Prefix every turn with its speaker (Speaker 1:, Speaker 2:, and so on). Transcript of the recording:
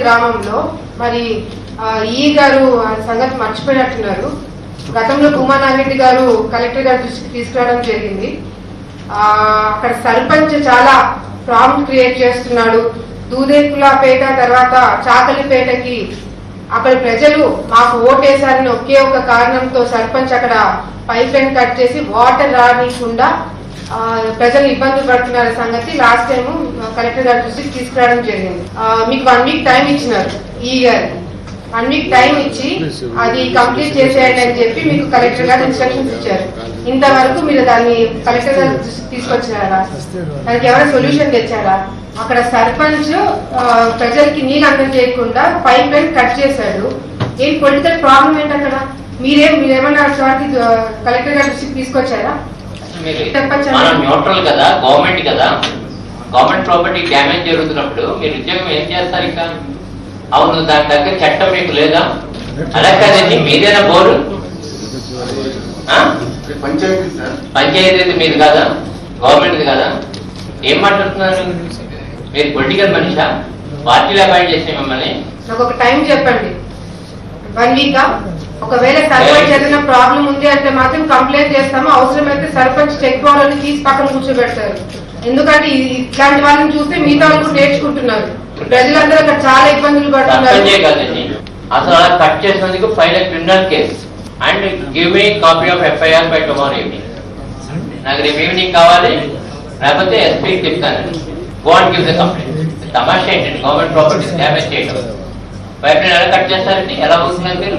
Speaker 1: గ్రామంలో మరి ఈ గారు సంగతి మర్చిపోయినట్టున్నారు. గతంలో భూమానారెడ్డి గారు కలెక్టర్ గారి దృష్టికి తీసుకురావడం జరిగింది. ఆ, అక్కడ సర్పంచ్ చాలా ప్రాబ్లం క్రియేట్ చేస్తున్నాడు. దూదేకులపేట తర్వాత చాకలిపేటకి అక్కడ ప్రజలు మాకు ఓటేశారని ఒకే ఒక కారణంతో సర్పంచ్ అక్కడ పైప్ లైన్ కట్ చేసి వాటర్ రానికుండా ప్రజలు ఇబ్బంది పడుతున్నారు సంగతి. లాస్ట్ టైం కలెక్టర్ గారి దృష్టికి తీసుకురావడం జరిగింది. మీకు వన్ వీక్ టైం ఇచ్చినారు ఈ గారికి వన్ వీక్ టైం ఇచ్చి అది కంప్లీట్ చేసేయండి అని చెప్పి మీకు కలెక్టర్ గారు ఇన్స్ట్రక్షన్స్ ఇచ్చారు. ఇంతవరకు మీరు దాన్ని కలెక్టర్ గారి దృష్టికి తీసుకొచ్చారా దానికి ఎవరైనా సొల్యూషన్ తెచ్చారా? అక్కడ సర్పంచ్ ప్రజలకి నీళ్ళు అందజేయకుండా పైప్ లైన్ కట్ చేశాడు. ఏం పొలిటికల్ ప్రాబ్లం ఏంటి అక్కడ? మీరేం మీరేమన్నా సార్కి కలెక్టర్ గారి దృష్టికి తీసుకొచ్చారా.
Speaker 2: మనం న్యూట్రల్ కదా గవర్నమెంట్ కదా. గవర్నమెంట్ ప్రాపర్టీ డ్యామేజ్ జరుగుతున్నప్పుడు మీరు ఉద్యోగం ఏం చేస్తారు ఇంకా? అవును దాని దగ్గర చట్టం మీకు లేదా? అలా కాదండి మీదేనా బోరు ఆ?
Speaker 3: పంచాయతీ
Speaker 2: మీది కాదా? గవర్నమెంట్ కదా? ఏం మాట్లాడుతున్నారు? మీరు పొలిటికల్ మనిషా? పార్టీలు అపాయింట్ చేసి మిమ్మల్ని.
Speaker 1: నాకు ఒక టైం చెప్పండి. One week? ఒకవేళ సర్పంచ్ ఏదైనా ప్రాబ్లం ఉంది అంటే మాత్రం కంప్లైంట్ చేస్తాము. అవసరమైతే సర్పంచ్ చెక్ వాళ్ళని తీసి పక్కన కూర్చోబెడతారు. ఎందుకంటే ఇట్లాంటి వాళ్ళని చూస్తే మిగతా వాళ్ళు నేర్చుకుంటున్నారు. ప్రజలందరూ అక్కడ చాలా ఇబ్బందులు పడుతున్నారు.
Speaker 2: అసలు అలా కట్ చేసినందుకు file criminal case. And give me copy of FIR by tomorrow evening. నాకు రేపు ఈవినింగ్ కావాలి. లేకపోతే ఎస్పీకి చెప్తాను గోన్ గివ్ ద కంప్లైంట్. తమాషా ఏంటండి? గవర్నమెంట్ ప్రాపర్టీస్ డ్యామేజ్ చేయడం బయట ఎలా కట్ చేస్తారండి? ఎలా అవుతుందండి మీరు?